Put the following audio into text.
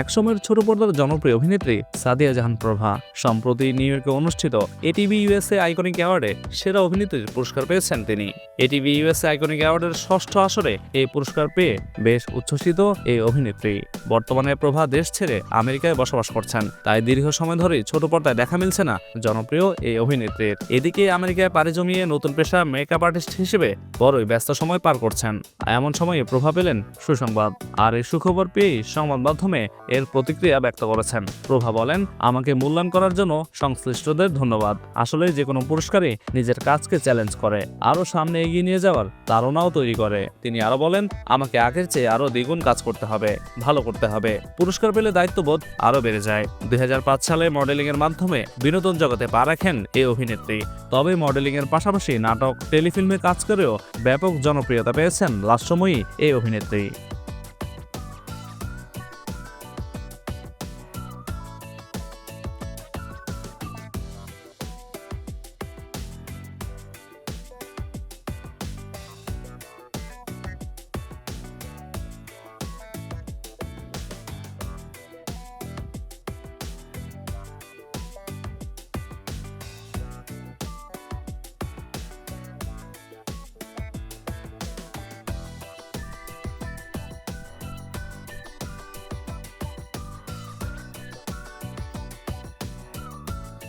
একসময়ের ছোট পর্দার জনপ্রিয় অভিনেত্রী সাদিয়া জাহান প্রভা, সম্প্রতি নিউ ইয়র্কে অনুষ্ঠিত এটিভি ইউএসএ আইকনিক অ্যাওয়ার্ডে সেরা অভিনেত্রীর পুরস্কার পেয়েছেন তিনি। এটিভি ইউএসএ আইকনিক অ্যাওয়ার্ডের ষষ্ঠ আসরে এই পুরস্কার পেয়ে বেশ উচ্ছ্বসিত এই অভিনেত্রী। বর্তমানে প্রভা দেশ ছেড়ে আমেরিকায় বসবাস করছেন। তাই দীর্ঘ সময় ধরেই ছোট পর্দায় দেখা মিলছে না জনপ্রিয় এই অভিনেত্রীর। এদিকে আমেরিকায় পাড়ি জমিয়ে নতুন পেশা মেকআপ আর্টিস্ট হিসেবে বড়ই ব্যস্ত সময় পার করছেন। এমন সময়ে প্রভা পেলেন সুসংবাদ। আর এই সুখবর পেয়েই সংবাদ মাধ্যমে এর প্রতিক্রিয়া ব্যক্ত করেছেন। প্রভা বলেন, আমাকে মূল্যায়ন করার জন্য সংশ্লিষ্টদের ধন্যবাদ। আসলে যে কোনো পুরস্কারই নিজের কাজকে চ্যালেঞ্জ করে, আরও সামনে এগিয়ে নিয়ে যাওয়ার তাড়নাও তৈরি করে। তিনি আরও বলেন, আমাকে আগের চেয়ে আরও দ্বিগুণ কাজ করতে হবে, ভালো করতে হবে। পুরস্কার পেলে দায়িত্ববোধ আরও বেড়ে যায়। দুই হাজার পাঁচ সালে মডেলিং এর মাধ্যমে বিনোদন জগতে পা রাখেন এই অভিনেত্রী। তবে মডেলিং এর পাশাপাশি নাটক, টেলিফিল্মে কাজ করেও ব্যাপক জনপ্রিয়তা পেয়েছেন লাস্ট সময়ই এই অভিনেত্রী।